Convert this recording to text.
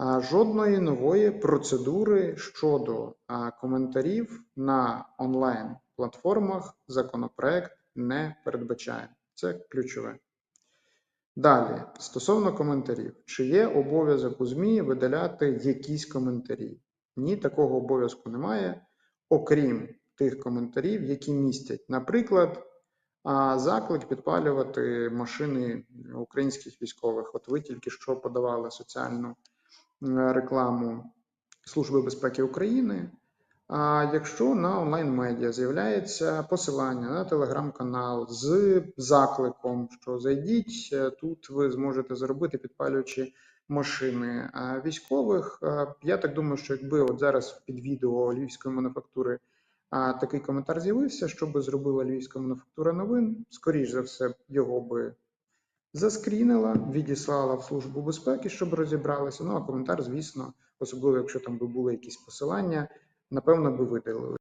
жодної нової процедури щодо коментарів на онлайн-платформах законопроект не передбачає. Це ключове. Далі, стосовно коментарів, чи є обов'язок у ЗМІ видаляти якісь коментарі? Ні, такого обов'язку немає, окрім тих коментарів, які містять, наприклад, заклик підпалювати машини українських військових. От ви тільки що подавали соціальну рекламу Служби безпеки України. А якщо на онлайн-медіа з'являється посилання на телеграм-канал з закликом, що зайдіть, е, тут ви зможете заробити, підпалюючи машини військових. е, Я так думаю, що якби от зараз під відео львівської мануфактури такий коментар з'явився, що би зробила львівська мануфактура новин, скоріш за все, його би заскрінила, відіслала в службу безпеки, щоб розібралися. Ну а коментар, звісно, особливо якщо там би були якісь посилання, напевно би видалили.